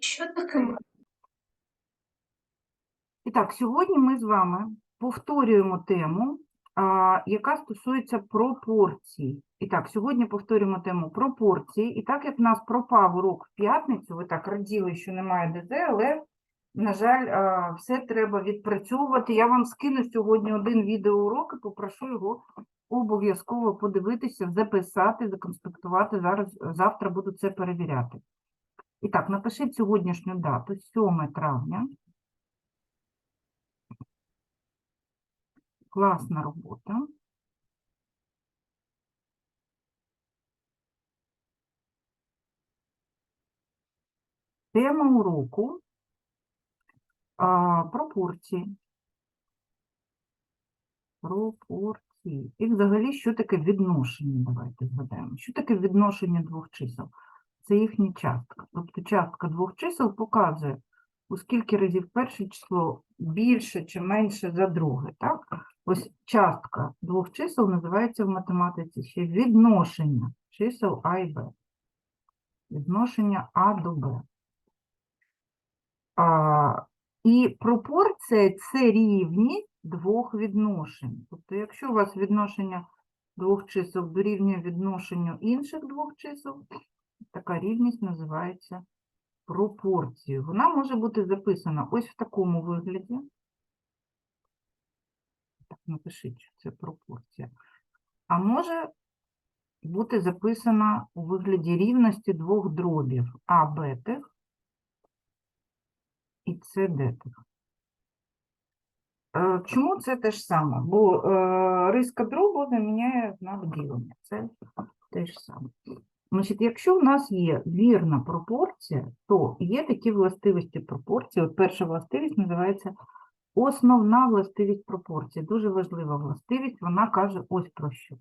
Що таке? І так, сьогодні ми з вами повторюємо тему, а, яка стосується пропорцій. І так, сьогодні повторюємо тему пропорції. І так як в нас пропав урок в п'ятницю, ви так раділи, що немає ДЗ, але, на жаль, а, все треба відпрацьовувати. Я вам скину сьогодні один відеоурок і попрошу його обов'язково подивитися, записати, законспектувати. Зараз, завтра буду це перевіряти. І так, напишіть сьогоднішню дату, 7 травня. Класна робота. Тема уроку а, пропорції. Пропорції. І взагалі, що таке відношення? Давайте згадаємо. Що таке відношення двох чисел? Це їхня частка. Тобто частка двох чисел показує, у скільки разів перше число більше чи менше за друге. Так? Ось частка двох чисел називається в математиці ще відношення чисел А і Б. Відношення А до Б. А, і пропорція це рівність двох відношень. Тобто, якщо у вас відношення двох чисел дорівнює відношенню інших двох чисел, така рівність називається пропорцією. Вона може бути записана ось в такому вигляді. Так, напишіть, що це пропорція. А може бути записана у вигляді рівності двох дробів А бетих і С детих. Чому це те ж саме? Бо е, риска дробу заміняє знак ділення. Це те ж саме. Значить, якщо в нас є вірна пропорція, то є такі властивості пропорції. От перша властивість називається основна властивість пропорції. Дуже важлива властивість, вона каже ось про що.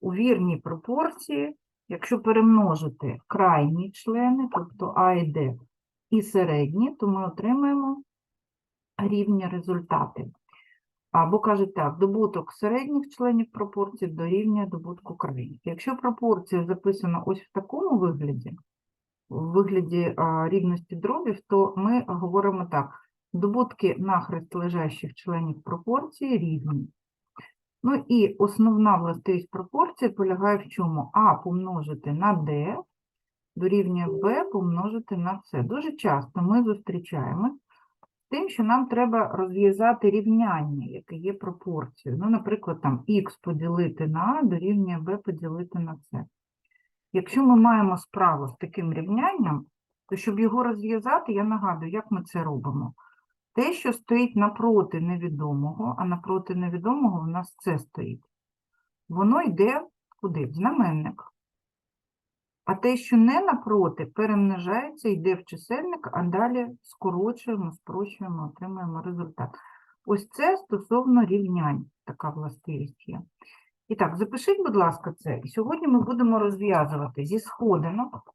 У вірній пропорції, якщо перемножити крайні члени, тобто А і Д, і середні, то ми отримаємо рівні результати. Або кажуть так, добуток середніх членів пропорції дорівнює добутку крайніх. Якщо пропорція записана ось в такому вигляді, в вигляді рівності дробів, то ми говоримо так, добутки нахрест лежащих членів пропорції рівні. Ну і основна властивість пропорції полягає в чому? А помножити на D дорівнює B помножити на С. Дуже часто ми зустрічаємось з тим, що нам треба розв'язати рівняння, яке є пропорцією. Ну, наприклад, там х поділити на А дорівнює b поділити на С. Якщо ми маємо справу з таким рівнянням, то щоб його розв'язати, я нагадую, як ми це робимо. Те, що стоїть напроти невідомого, а напроти невідомого у нас це стоїть, воно йде куди? В знаменник. А те, що не напроти, перемножається, йде в чисельник, а далі скорочуємо, спрощуємо, отримуємо результат. Ось це стосовно рівнянь, така властивість є. І так, запишіть, будь ласка, це. І сьогодні ми будемо розв'язувати зі сходинок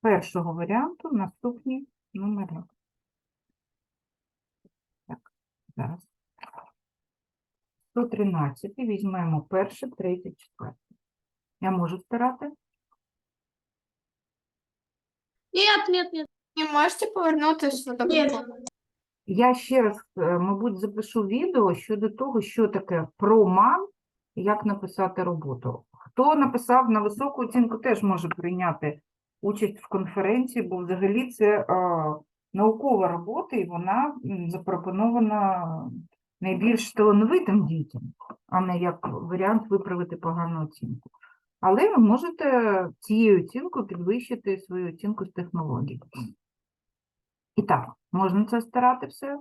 першого варіанту наступні номери. Так, зараз. 113 візьмемо перше, третє, четверте. Я можу стирати? Нет, нет, нет. Не можете повернутися до Ні. Я ще раз, е, мабуть, запишу відео щодо того, що таке проман як написати роботу. Хто написав на високу оцінку, теж може прийняти участь в конференції, бо взагалі це е, наукова робота, і вона м, запропонована найбільш талановитим дітям, а не як варіант виправити погану оцінку. Але ви можете цією оцінкою підвищити свою оцінку з технологій. І так, можна це старати все?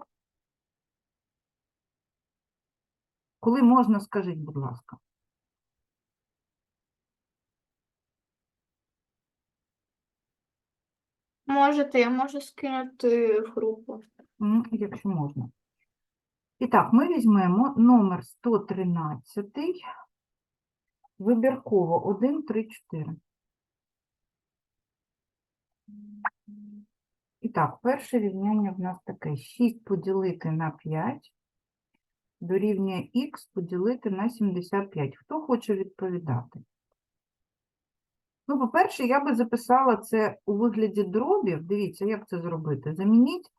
Коли можна, скажіть, будь ласка. Можете, я можу скинути в групу. Якщо можна. І так, ми візьмемо номер 113, вибірково 1, 3, 4. І так, перше рівняння в нас таке. 6 поділити на 5 дорівнює х поділити на 75. Хто хоче відповідати? Ну, по-перше, я би записала це у вигляді дробів. Дивіться, як це зробити. Замініть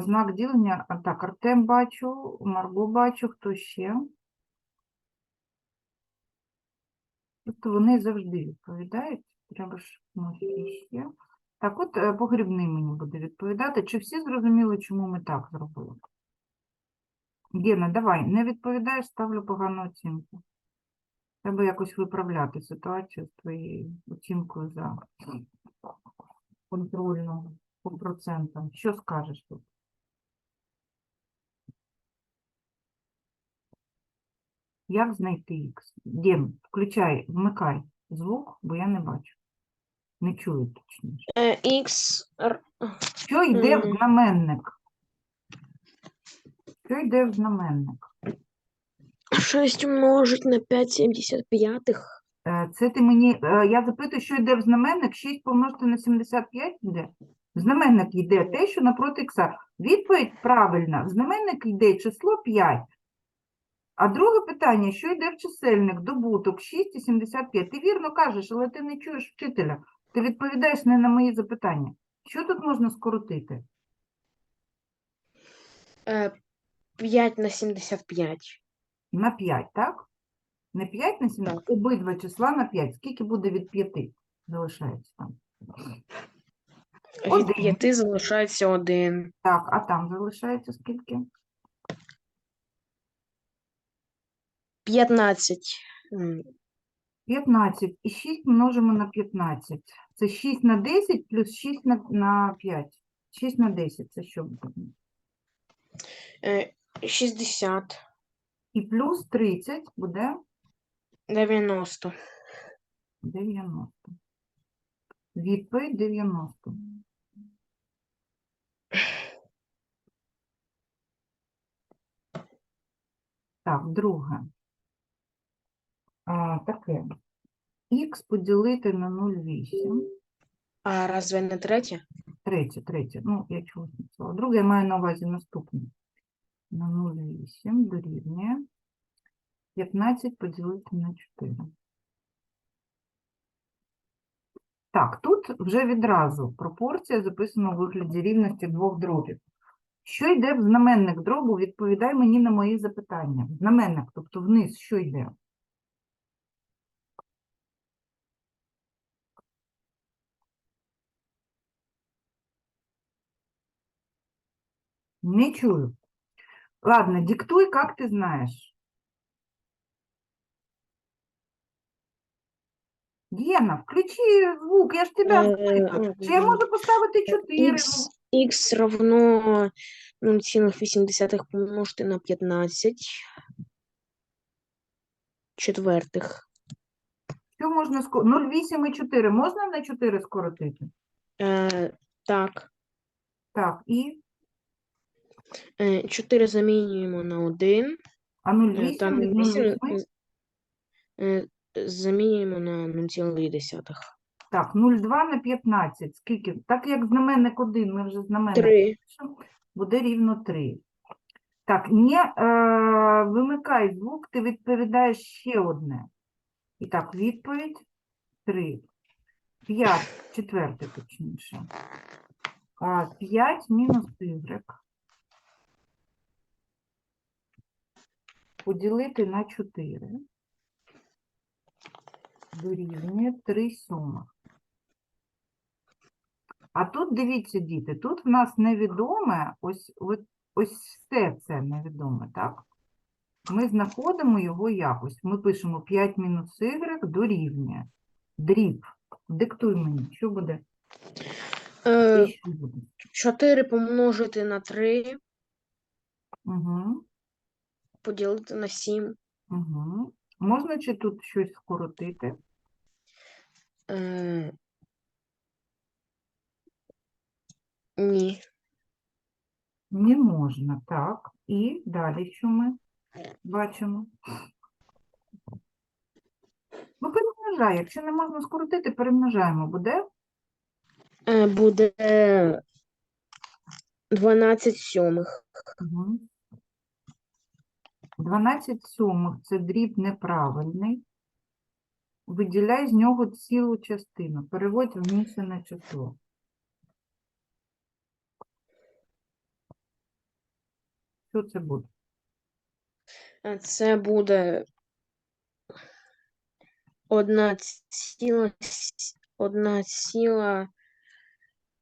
знак ділення. Так, Артем бачу, Марго бачу, хто ще? Тобто вони завжди відповідають. Треба ж ще. Так, от е, погрібний мені буде відповідати. Чи всі зрозуміли, чому ми так зробили? Гена, давай, не відповідаєш, ставлю погану оцінку. Треба якось виправляти ситуацію з твоєю оцінкою за контрольну по процентам. Що скажеш тут? Як знайти х? Ген, включай, вмикай звук, бо я не бачу. Не чую точніше. Е, Х р- Що йде в знаменник? Що йде в знаменник? 6 умножить на 5,75. Е, Це ти мені, е, я запитую, що йде в знаменник, 6 помножити на 75 йде? В знаменник йде те, що напроти ікса. Відповідь правильна, в знаменник йде число 5. А друге питання, що йде в чисельник, добуток 6 і 75. Ти вірно кажеш, але ти не чуєш вчителя. Ти відповідаєш не на мої запитання. Що тут можна скоротити? Е, 5 на 75. На 5, так? Не 5 на 7, обидва числа на 5. Скільки буде від 5? Залишається там. Від Один. 5 залишається 1. Так, а там залишається скільки? 15. М, 15. І 6 множимо на 15. Це 6 на 10 плюс 6 на, на 5. 6 на 10 це що буде? е, 60. І плюс 30 буде 90. 90. Відповідь 90. Так, друге. А, таке. Х поділити на 0,8. А разве не третє? Третє, третє. Ну, я чогось не сказала. Друге, я маю на увазі наступне. На 0,8 дорівнює 15 поділити на 4. Так, тут вже відразу пропорція записана у вигляді рівності двох дробів. Що йде в знаменник дробу? Відповідай мені на мої запитання. Знаменник, тобто вниз, що йде? Не чую. Ладно, диктуй, как ты знаешь. Гена, включи звук, я ж тебя. Чи я можу поставити 4? Х, равно 0,8 помножити на 15 четвертих. Що можна ско... 0,8 і 4 можна на 4 скоротити? Е, так. Так, і? Е, 4 замінюємо на 1. А Е, 0,8 Та від 0,8 0,8? е, замінюємо на 0,2. Так, 0,2 на 15. Скільки? Так як знаменник 1, ми вже знаменник 3. пишемо, буде рівно 3. Так, не е, вимикай звук, ти відповідаєш ще одне. І так, відповідь 3. 5, четверте точніше. 5 мінус y. Поділити на 4. Дорівнює 3 сьомих. А тут дивіться, діти, тут в нас невідоме, ось, от, ось все це невідоме, так? Ми знаходимо його якось. Ми пишемо 5 мінус y дорівнює. Дріб. Диктуй мені, що буде? Е, що буде? 4 помножити на 3, Угу, поділити на 7. угу. Можна чи тут щось скоротити? Е, ні. Не можна, так. І далі що ми бачимо? Ну, перемножай. Якщо не можна скоротити, перемножаємо. Буде? Е, буде 12 сьомих. Угу. 12 сьомих – це дріб неправильний. виділяй з нього цілу частину. Переводь в місяне число. Що це буде? Е, Це буде одна ціла, с- одна ціла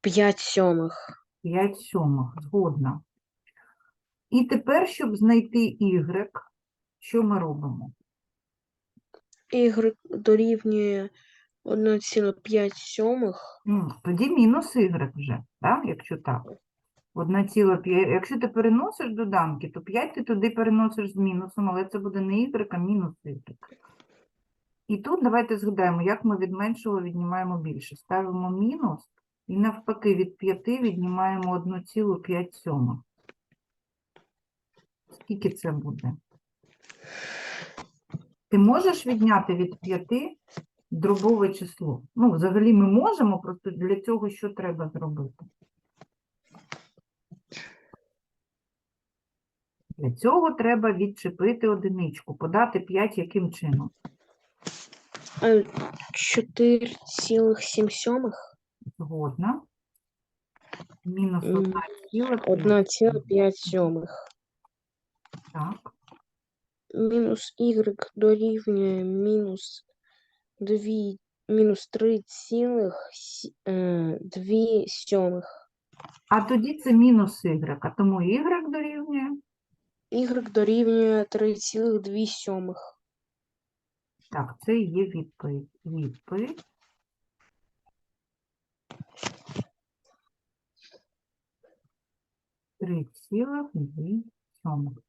п'ять сьомих. 5 сьомих, згодна. І тепер, щоб знайти y, що ми робимо? Y дорівнює 1,5 сьомих. М, Тоді мінус y вже, так? якщо так. 1,5. Якщо ти переносиш доданки, то 5 ти туди переносиш з мінусом, але це буде не y, а мінус y. І тут давайте згадаємо, як ми від меншого віднімаємо більше. Ставимо мінус і навпаки від 5 віднімаємо 1,5 сьомих. Скільки це буде? Ти можеш відняти від 5 дробове число? Ну, взагалі ми можемо, просто для цього що треба зробити? Для цього треба відчепити одиничку, подати 5 яким чином? Е, 4,7 сьомих. Згодна. Мінус М, 1,5. 1,5 сьомих. Так. Мінус y дорівнює мінус 2, мінус 3,2 сьомих. А тоді це мінус y, а тому y дорівнює. Y дорівнює 3,2 сьомих. Так, це є відповідь. Відповідь. Три цілих дві сьомих.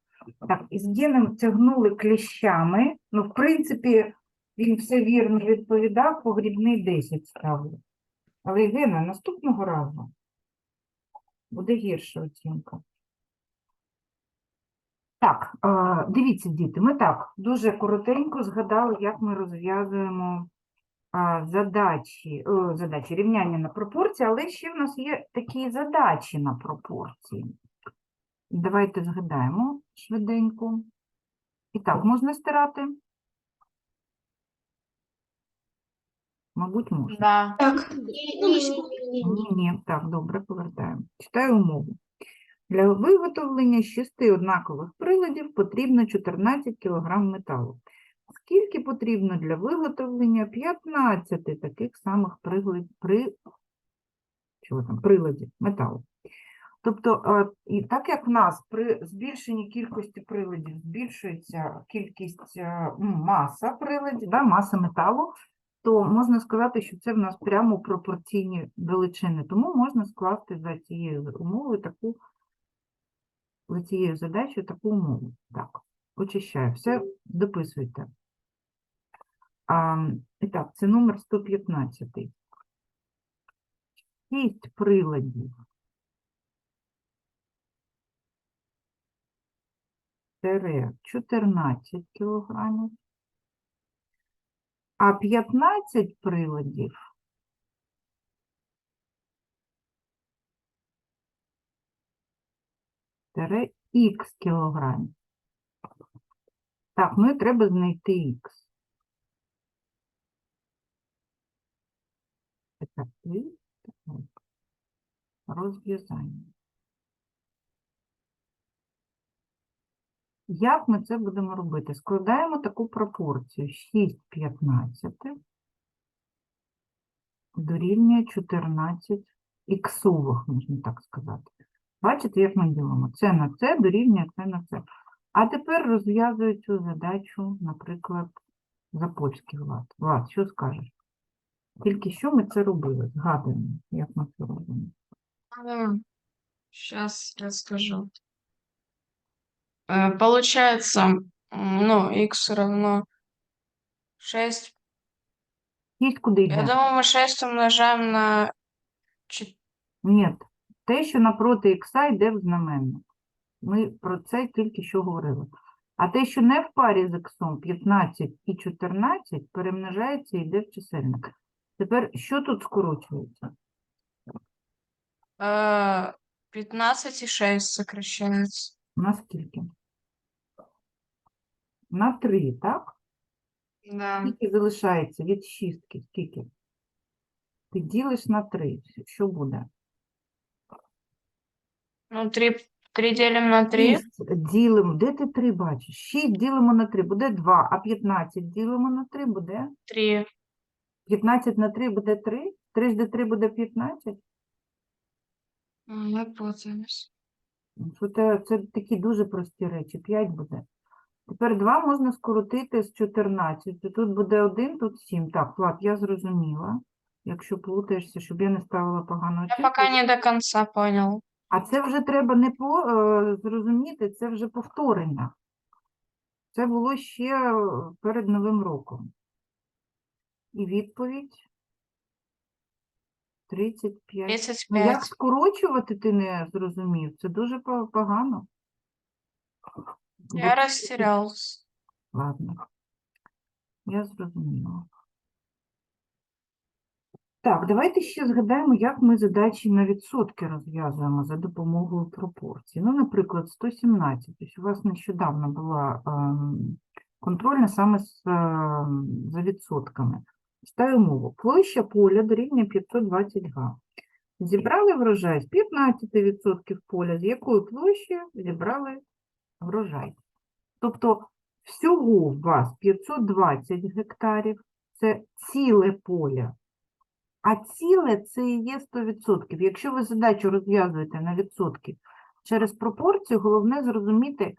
Так, із Геном тягнули кліщами. Ну, в принципі, він все вірно відповідав, погрібний 10 ставив. Але Гена, наступного разу буде гірша оцінка. Так, е, дивіться, діти, ми так дуже коротенько згадали, як ми розв'язуємо задачі, задачі рівняння на пропорції, але ще в нас є такі задачі на пропорції. Давайте згадаємо швиденько. І так, можна стирати? Мабуть, можна. Да. Так. Ні, ні, так, добре, повертаємо. Читаю умову. Для виготовлення шести однакових приладів потрібно 14 кг металу. Скільки потрібно для виготовлення 15 таких самих приглад... при... Чого там? приладів металу? Тобто, е, і так як в нас при збільшенні кількості приладів збільшується кількість е, маса приладів, да, маса металу, то можна сказати, що це в нас прямо пропорційні величини. Тому можна скласти за цією умовою таку, за цією задачею таку умову. Так, очищаю. Все, дописуйте. А, і так, це номер 115. Шість приладів. 14 кілограмів. А 15 приладів тире х кілограмів. Так, ну і треба знайти х. Етап 3. Розв'язання. Як ми це будемо робити? Складаємо таку пропорцію 6 15 дорівнює 14 іксових, можна так сказати. Бачите, як ми ділимо? Це на це дорівнює це на це. А тепер розв'язую цю задачу, наприклад, за польський влад. Влад, що скажеш? Тільки що ми це робили? Згадуємо, як ми це робимо. Сейчас расскажу. Э, Получается, м, ну, x равно 6. 6 куди Я йде? думаю, мы 6 умножаем на 4. Ні, те, що напроти ікса йде в знаменник. Ми про це тільки що говорили. А те, що не в парі з іксом 15 і 14, перемножається і йде в чисельник. Тепер, що тут скорочується? Э, 15 и 6 сокращается. На скільки? На 3, так? Да. Скільки залишається від шістки? Скільки? Ти ділиш на 3. Що буде? Ну, 3, 3 делим на 3. 6 ділимо. Де ти 3 бачиш? 6 ділимо на 3 буде 2, а 15 ділимо на 3 буде 3. 15 на 3 буде 3. 3 жди 3 буде 15. Мы путаемся. Ну, це, це такі дуже прості речі. 5 буде. Тепер 2 можна скоротити з 14. Тут буде 1, тут 7. Так, Влад, я зрозуміла. Якщо плутаєшся, щоб я не ставила погану Я пока не до конца понял. А це вже треба не по е, зрозуміти, це вже повторення. Це було ще е, перед Новим роком. І відповідь 35. Ну, як скорочувати ти не зрозумів? Це дуже погано. Я растерялся. Ладно. Я зрозуміла. Так, давайте ще згадаємо, як ми задачі на відсотки розв'язуємо за допомогою пропорцій. Ну, наприклад, 117. Ось у вас нещодавно була ем, контрольна саме з, ем, за відсотками. Читаю мову. Площа поля дорівнює 520 га. Зібрали врожай з 15% поля, з якої площі зібрали врожай. Тобто всього у вас 520 гектарів, це ціле поле. А ціле це і є 100%. Якщо ви задачу розв'язуєте на відсотки через пропорцію, головне зрозуміти,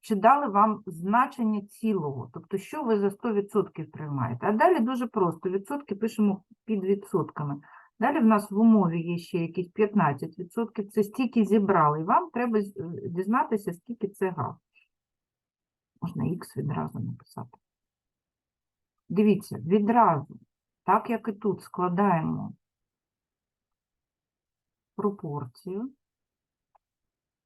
чи дали вам значення цілого, тобто що ви за 100% приймаєте. А далі дуже просто, відсотки пишемо під відсотками. Далі в нас в умові є ще якісь 15%, це стільки зібрали, і вам треба е, дізнатися, скільки це гав. Можна х відразу написати. Дивіться, відразу, так як і тут, складаємо пропорцію.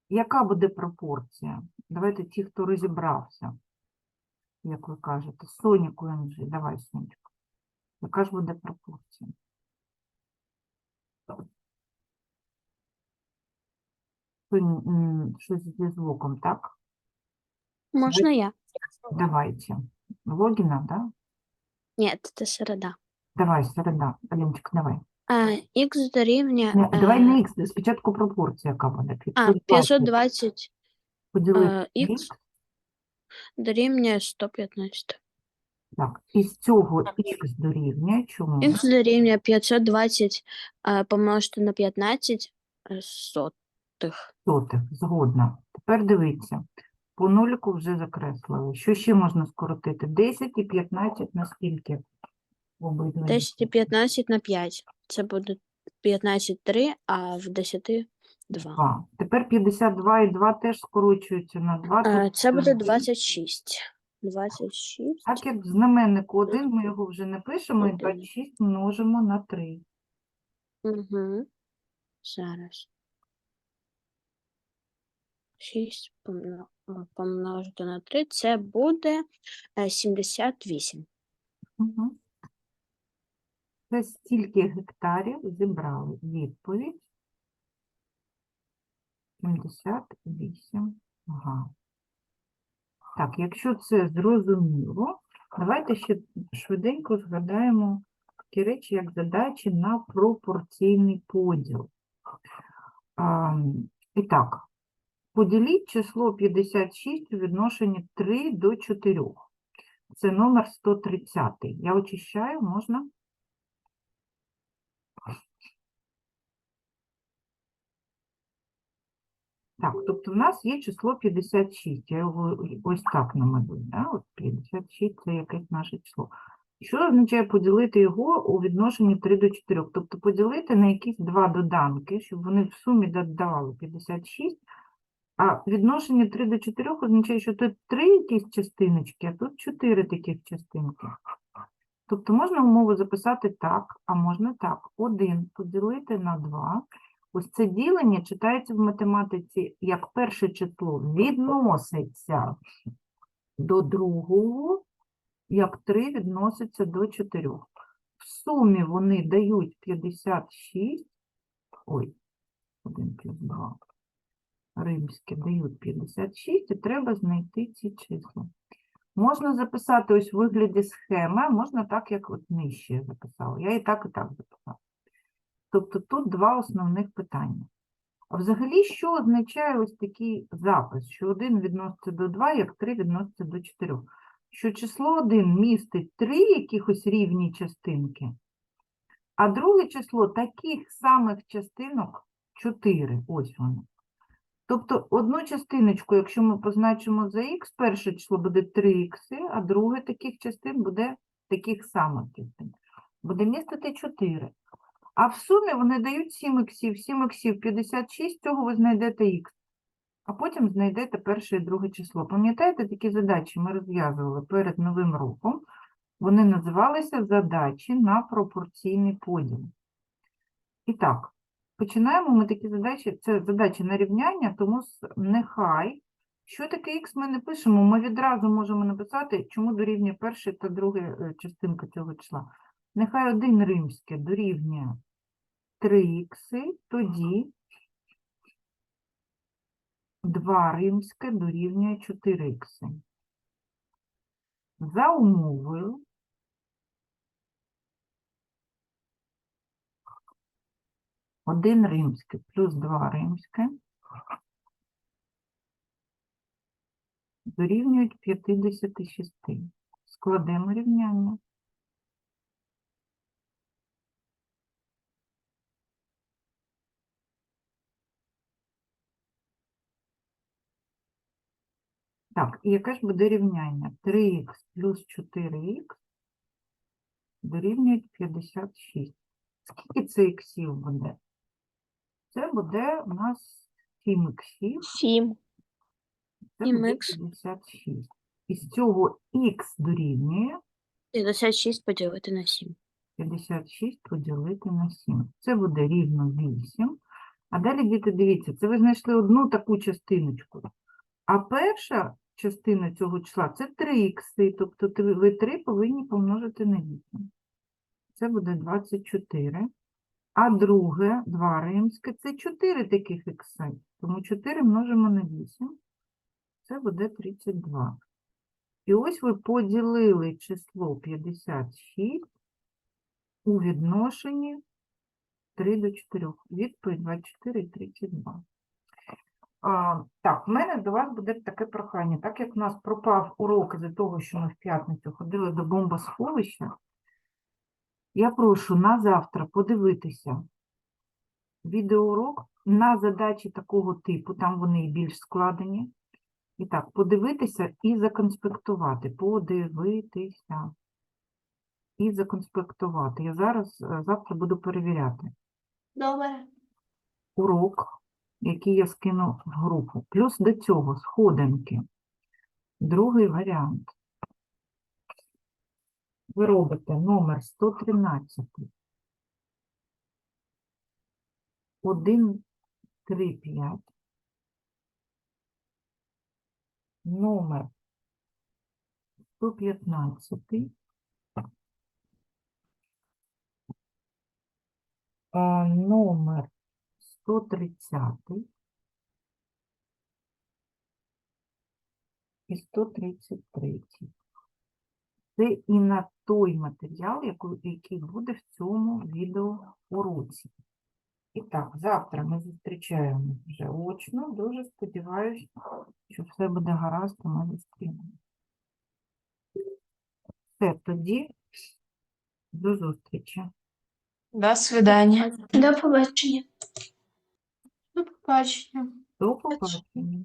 Яка буде пропорція? Давайте ті, хто розібрався, як ви кажете, Соніку НЖ, давай, Сонечко. Яка ж буде пропорція? М, Щось зі звуком, так? Можна я? Давайте. Логіна, да? Ні, це середа. Давай, середа. Алінчик, давай. А, х дорівнює... Не, давай не х, спочатку пропорція, яка буде. А, 520 поділити е, на х дорівнює 115. Так, із цього х дорівнює, чому? Х дорівнює 520 е, помножити на 15 е, сотих. Сотих, згодна. Тепер дивіться, по нуліку вже закреслили. Що ще можна скоротити? 10 і 15 на скільки? Обидва 10 і 15 на 5. Це буде 15 3, а в 10 2. 2. Тепер 52 і 2 теж скорочуються на 2. Е, Це буде 26. 26. Так як в знаменнику 1 ми його вже не пишемо, і Один. 26 множимо на 3. Угу. Зараз. 6 помножити на 3, це буде е, 78. Угу. Це стільки гектарів зібрали. Відповідь 78 га. Так, якщо це зрозуміло, давайте ще швиденько згадаємо такі речі, як задачі на пропорційний поділ. А, і так, поділіть число 56 у відношенні 3 до 4. Це номер 130. Я очищаю, можна? Так, тобто в нас є число 56. Я його ось так намалюю. Да? От 56 це якесь наше число. Що означає поділити його у відношенні 3 до 4? Тобто поділити на якісь два доданки, щоб вони в сумі додавали 56. А відношення 3 до 4 означає, що тут 3 якісь частиночки, а тут 4 таких частинки. Тобто можна умову записати так, а можна так. 1 поділити на 2. Ось це ділення читається в математиці як перше число відноситься до другого, як 3 відноситься до 4. В сумі вони дають 56, ой, 1 плюс 2, римські дають 56, і треба знайти ці числа. Можна записати ось в вигляді схеми, можна так, як от нижче я записала. Я і так, і так записала. Тобто тут два основних питання. А взагалі, що означає ось такий запис, що 1 відноситься до 2, як 3 відноситься до 4? Що число 1 містить 3 якихось рівні частинки, а друге число таких самих частинок 4. Ось воно. Тобто одну частиночку, якщо ми позначимо за х, перше число буде 3х, а друге таких частин буде таких самих частин. Буде містити 4. А в сумі вони дають 7 іксів. 7 іксів 56, цього ви знайдете х. А потім знайдете перше і друге число. Пам'ятаєте, такі задачі ми розв'язували перед Новим роком. Вони називалися задачі на пропорційний поділ. І так, починаємо ми такі задачі. Це задачі на рівняння, тому нехай. Що таке х ми не пишемо, ми відразу можемо написати, чому дорівнює перша та друга е, частинка цього числа. Нехай один римське дорівнює 3х, тоді 2 римське дорівнює 4х. За умовою один римське плюс 2 римське дорівнюють 56. Складемо рівняння. Так, і яке ж буде рівняння? 3х плюс 4х дорівнюють 56. Скільки це іксів буде? Це буде у нас 7 іксів, 7. це буде ікс. 56. Із цього х дорівнює 56 поділити на 7. 56 поділити на 7. Це буде рівно 8. А далі, діти, дивіться, це ви знайшли одну таку частиночку. А перша частина цього числа це 3 ікси, тобто ви 3 повинні помножити на 8. Це буде 24. А друге, 2 римське, це 4 таких ікси. Тому 4 множимо на 8. Це буде 32. І ось ви поділили число 56 у відношенні 3 до 4. Відповідь 24 і 32. А, так, в мене до вас буде таке прохання. Так як у нас пропав урок із-за того, що ми в п'ятницю ходили до бомбосховища, я прошу на завтра подивитися відеоурок на задачі такого типу, там вони і більш складені. І так, подивитися і законспектувати. Подивитися і законспектувати. Я зараз е, завтра буду перевіряти Добре. урок, який я скину в групу. Плюс до цього сходинки. Другий варіант. Ви робите номер 113. 1, 3, 5. Номер 115. А, номер 130 і 133. Це і на той матеріал, який буде в цьому відеоуроці. І так, завтра ми зустрічаємося вже очно. Дуже сподіваюся, що все буде гаразд, і ми зустрінемо. Все, тоді до зустрічі. До свидання. До побачення. До побачення. До побачення.